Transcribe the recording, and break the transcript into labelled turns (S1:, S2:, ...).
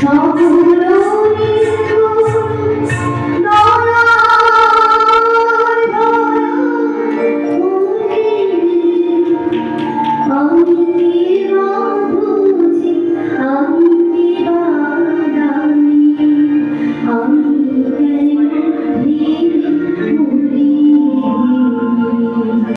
S1: সব